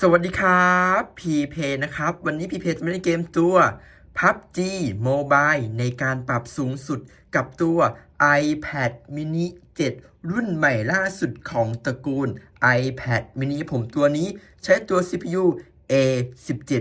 สวัสดีครับพีเพนะครับ วันนี้พีเพจะมาเล่นเกมตัว PUBG Mobile ในการปรับสูงสุดกับตัว iPad mini 7 รุ่นใหม่ล่าสุดของตระกูล iPad mini ผมตัวนี้ใช้ตัว CPU A17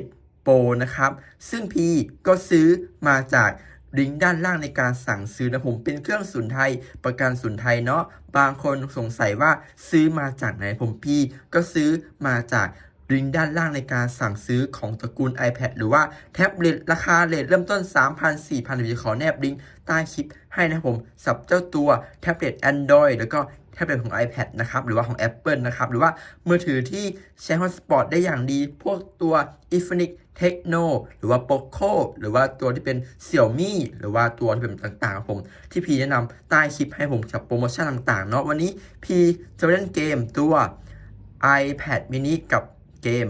Pro นะครับ ซึ่งพีก็ซื้อมาจากลิงก์ด้านล่างในการสั่งซื้อนะผมเป็นเครื่องศูนไทยประกันศูนไทยเนาะบางคนสงสัยว่าซื้อมาจากไหนผมพี่ก็ซื้อมาจาก ลิงก์ด้านล่างในการสั่งซื้อของตระกูล iPad หรือว่าแท็บเล็ตราคาเลทเริ่มต้น 3,000 4,000เดี๋ยวจะขอแนบลิงก์ใต้คลิปให้นะครับผมสับเจ้าตัวแท็บเล็ต Android แล้วก็แท็บเล็ตของ iPad นะครับหรือว่าของ Apple นะครับหรือว่ามือถือที่ใช้ Hotspot ได้อย่างดี พวกตัว Infinix Techno หรือว่า Poco หรือว่าตัวที่เป็น Xiaomi หรือว่าตัวที่เป็นต่างๆครับผม ที่พีแนะนำใต้คลิปให้ผมกับโปรโมชั่นต่างๆเนาะวันนี้พีจะเล่นเกมตัว iPad mini กับ เกม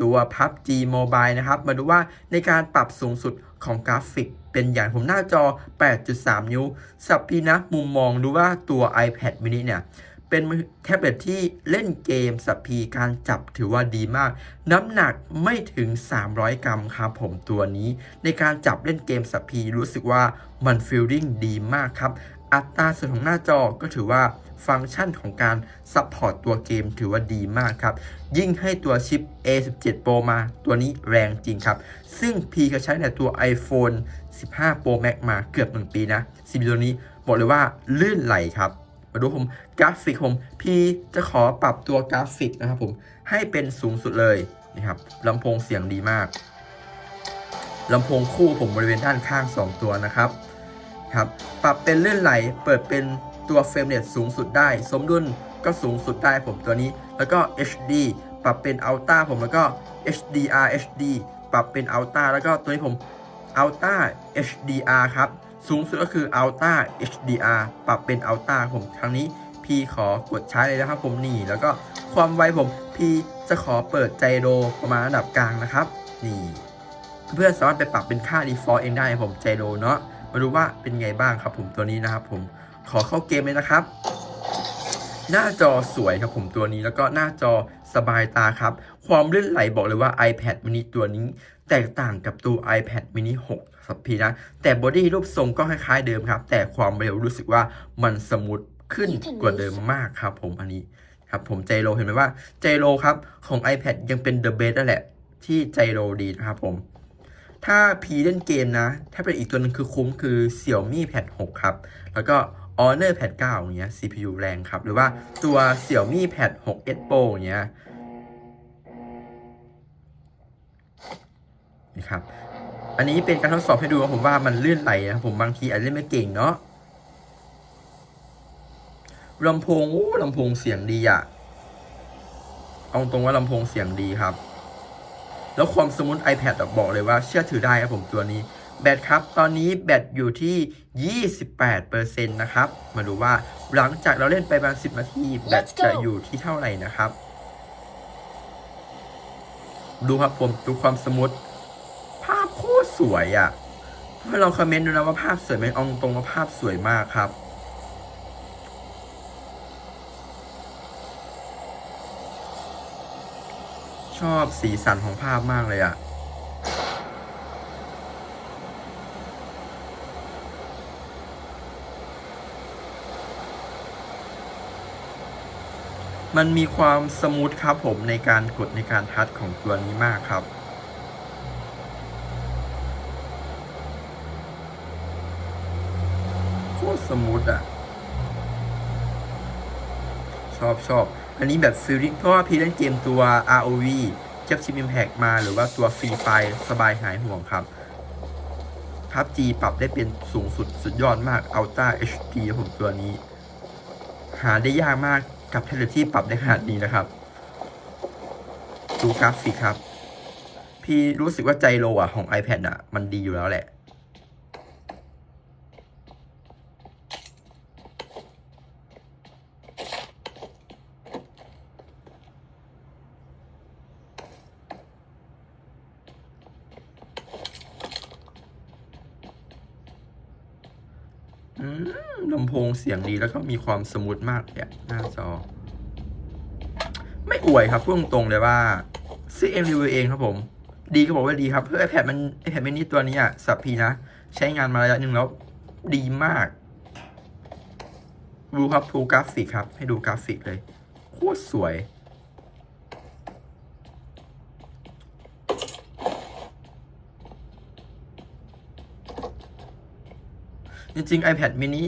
ตัว PUBG Mobile นะครับ มาดูว่าในการปรับสูงสุดของกราฟิก เป็นอย่างผมหน้าจอ 8.3 นิ้ว สับพีนะมุมมองดูว่าตัว iPad mini เนี่ยเป็นแท็บเล็ตที่เล่นเกมสับพีการจับถือว่าดีมาก น้ำหนักไม่ถึง 300 กรัมครับผมตัวนี้ ในการจับเล่นเกมสับพีรู้สึกว่ามันฟีลลิ่งดีมากครับ อัตราส่วนของหน้าจอก็ถือว่าฟังก์ชันของการซัพพอร์ตตัวเกมถือว่าดีมากครับ ยิ่งให้ตัวชิป A17 Pro มาตัวนี้แรงจริงครับ ซึ่ง P ก็ใช้ในตัว iPhone 15 Pro Max มาเกือบ 1 ปีนะซีบีตัวนี้บอกเลยว่าลื่นไหลครับ มาดูผมกราฟิกผม P จะขอปรับตัวกราฟิกนะครับผม ให้เป็นสูงสุดเลยนะครับลำโพงเสียงดีมากลำโพงคู่ผมบริเวณด้านข้าง 2 ตัวนะครับ ครับ ปรับเป็นเลื่อนไหล เปิดเป็นตัวเฟรมเรทสูงสุดได้ สมดุลก็สูงสุดได้ผมตัวนี้ แล้วก็ HD ปรับเป็น Ultra ผมแล้วก็ HDR HD ปรับเป็น Ultra แล้วก็ตัวนี้ผม Ultra HDR ครับ สูงสุดก็คือ Ultra HDR ปรับเป็น Ultra ผมครั้งนี้ P ขอกดใช้เลยนะครับผมนี่ แล้วก็ความไวผม P จะขอเปิดไจโรประมาณระดับกลางนะครับ นี่ เพื่อนสามารถไปปรับเป็นค่า default เองได้ผมไจโรเนาะ มาดูว่าเป็นไงบ้างครับผมตัวนี้นะครับผมขอเข้าเกมเลยนะครับ หน้าจอสวยครับผมตัวนี้แล้วก็หน้าจอสบายตาครับ ความลื่นไหลบอกเลยว่า iPad mini ตัวนี้ แตกต่างกับตัว iPad mini 6สับพีนะ แต่บอดี้รูปทรงก็คล้ายๆเดิมครับ แต่ความเร็วรู้สึกว่ามันสมูทขึ้นกว่าเดิมมากครับผมอันนี้ครับผมใจโลเห็นไหมว่าใจโลครับของ iPad ยังเป็น the best นั่นแหละที่ใจโลดีนะครับผม ถ้าพีเล่นเกมนะถ้าเป็นอีกตัวนึงคือคุ้มคือ Xiaomi Pad 6 ครับ แล้วก็ Honor Pad 9อย่างเงี้ย CPU แรงครับ หรือว่าตัว Xiaomi Pad 6 S Pro อย่างเงี้ยนี่ครับ อันนี้เป็นการทดสอบให้ดูว่าผมว่ามันลื่นไหลนะผมบางทีอาจจะเล่นไม่เก่งเนาะลำโพงโอ้ลำโพงเสียงดีอะเอาตรงว่าลำโพงเสียงดีครับ แล้วความสมูท iPad อะบอกเลยว่าเชื่อถือได้ครับผมตัวนี้ แบตครับ ตอนนี้แบตอยู่ที่ 28%นะครับ มาดูว่าหลังจากเราเล่นไปประมาณ 10 นาที แบตจะอยู่ที่เท่าไหร่นะครับ ดูครับผมดูความสมูท ภาพโคตรสวยอะ่ะเพื่อนลองคอมเมนต์ดูนะว่าภาพสวยไหมเองตรงว่าภาพสวยมากครับ ชอบสีสันของภาพมากเลยอะ่ะ มันมีความสมูทครับผมในการกดในการทัชของตัวนี้มากครับโคตรสมูทอะ ชอบชอบ อันนี้แบบฟิลลิ่งเพราะว่าพี่เล่นเกมตัว ROV เจ็บชิม Impact มาหรือว่าตัวฟรีไฟสบายหายห่วงครับพับ G ปรับได้เป็นสูงสุดสุดยอดมาก Ultra HD ผมตัวนี้ หาได้ยากมากกับแท็บเล็ตที่ปรับได้ขนาดนี้นะครับดูกราฟิกครับ พี่รู้สึกว่าใจโลอะของ iPad อะ มันดีอยู่แล้วแหละ อืมลำโพง เสียงดีแล้วก็มีความสมูทมากเลยอะหน้าจอ ไม่อวยครับพูดตรงๆเลยว่าซื้อเองรีวิวเองครับผม ดีก็บอกว่าดีครับเพื่อ iPad มัน iPad mini ตัวนี้อะสับพีนะ ใช้งานมาระยะหนึ่งแล้วดีมาก ดูครับดูกราฟิกครับ ให้ดูกราฟิกเลยโคตรสวยจริงๆ iPad mini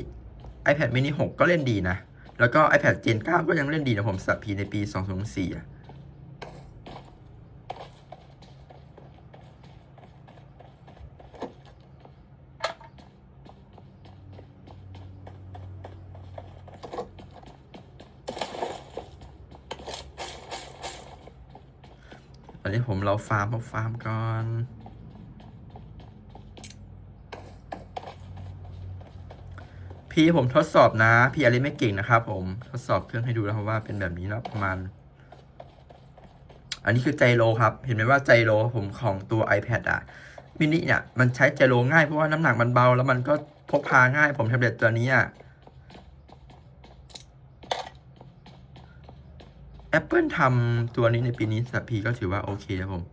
iPad mini 6 ก็เล่นดีนะ แล้วก็ iPad Gen 9 ก็ยังเล่นดีนะผมสับพีในปี 2004อะตอนนี้ผมเราฟาร์มเอาฟาร์มก่อน พี่ผมทดสอบนะ พี่อะไรไม่เก่งนะครับผมทดสอบเครื่องให้ดูแล้วครับว่าเป็นแบบนี้แล้วประมาณ อันนี้คือไจโรครับ เห็นไหมว่าไจโรผมของตัว iPad อะมินิเนี่ยมันใช้ไจโรง่ายเพราะว่าน้ำหนักมันเบา แล้วมันก็พกพาง่าย ผมแท็บเล็ตตัวนี้อะ Apple ทำตัวนี้ในปีนี้สับพีก็ถือว่าโอเคครับผม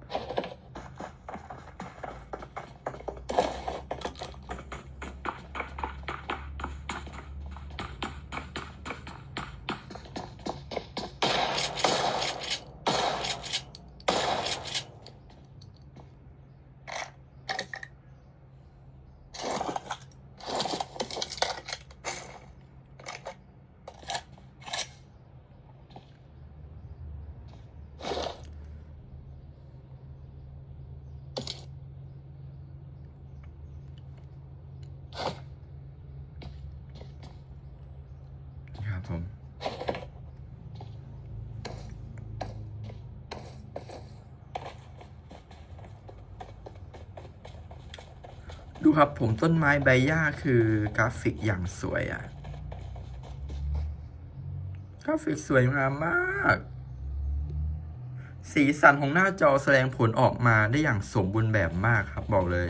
ครับผมดูครับผมต้นไม้ใบหญ้าคือกราฟิกอย่างสวยอะ่ะ กราฟิกสวยงามมาก สีสันของหน้าจอแสดงผลออกมาได้อย่างสมบูรณ์แบบมากครับบอกเลย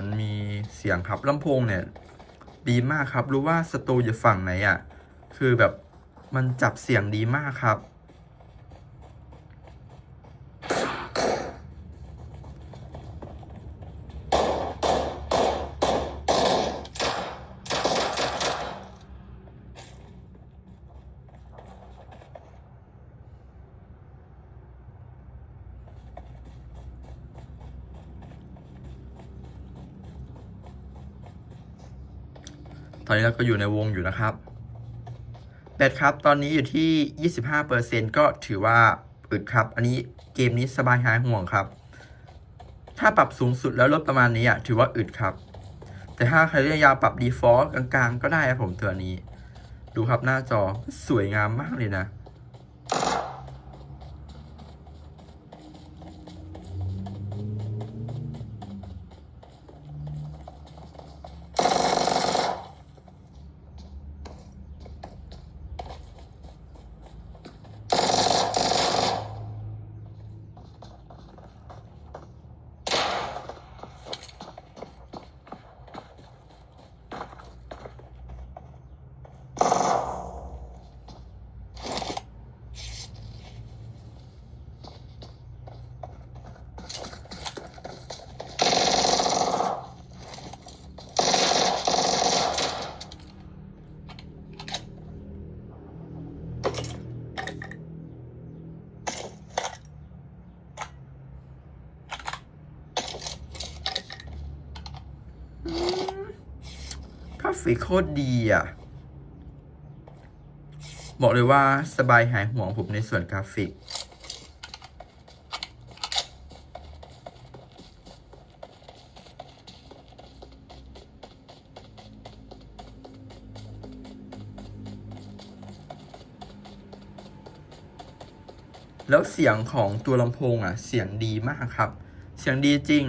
ันมีเสียงครับลำโพงเนี่ย ดีมากครับ รู้ว่าสตูอยู่ฝั่งไหนอะ่ะ คือแบบมันจับเสียงดีมากครับ อนนี้เราก็อยู่ในวงอยู่นะครับแบตครับ ตอนนี้อยู่ที่ 25%ก็ถือว่าอึดครับ อันนี้เกมนี้สบายหายห่วงครับ ถ้าปรับสูงสุดแล้วลดประมาณนี้อะถือว่าอึดครับ แต่ถ้าใครเรียกยาวปรับดีฟอลต์กลางๆ ก็ได้ครับผมตัวนี้ ดูครับหน้าจอสวยงามมากเลยนะ ฟิกโคตรดีอะ บอกเลยว่าสบายหายห่วงผมในส่วนกราฟิก แล้วเสียงของตัวลำโพงอะ เสียงดีมากครับ เสียงดีจริง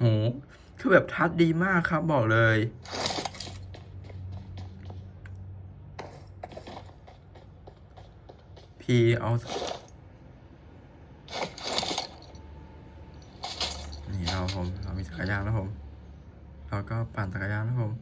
โหคือแบบทัดดีมากครับบอกเลย พีเอานี่เราผม เรามีจักรยานแล้วผม เราก็ปั่นจักรยานแล้วผม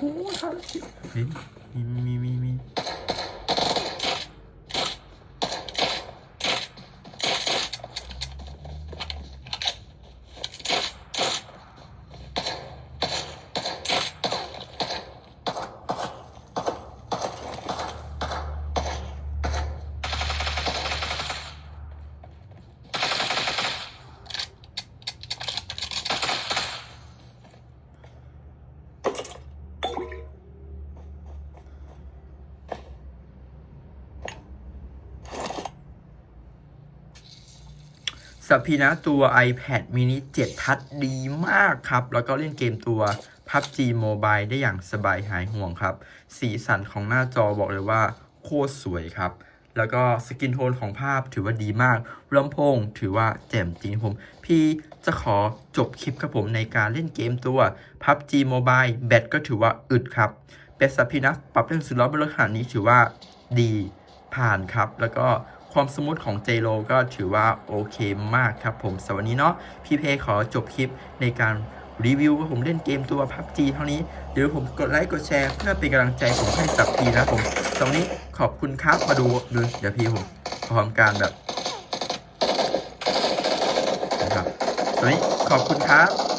โอ้ยครับมีมีมี มีมีมีสัพพีนะตัว iPad mini 7 ทัชดีมากครับ แล้วก็เล่นเกมตัว PUBG Mobile ได้อย่างสบายหายห่วงครับ สีสันของหน้าจอบอกเลยว่าโคตรสวยครับ แล้วก็สกินโทนของภาพถือว่าดีมากลำโพงถือว่าแจ่มจริงผม พี่จะขอจบคลิปครับผมในการเล่นเกมตัว PUBG Mobile แบตก็ถือว่าอึดครับเป็ดสัพพีนะปรับเรื่องสุดล้อบนรถขนาดนี้ถือว่าดีผ่านครับ แล้วก็ ความสมูทของ JLo ก็ถือว่าโอเคมากครับผมสำหรับวันนี้เนาะพี่เพขอจบคลิปในการรีวิวว่าผมเล่นเกมตัว PUBG เท่านี้เดี๋ยวผมกดไลค์กดแชร์ เพื่อเป็นกำลังใจผมให้สับพีนะผมสำหรับวันนี้ขอบคุณครับมาดูดูเดี๋ยวพี่ผมขอทำการแบบนะครับสำหรับวันนี้ขอบคุณครับ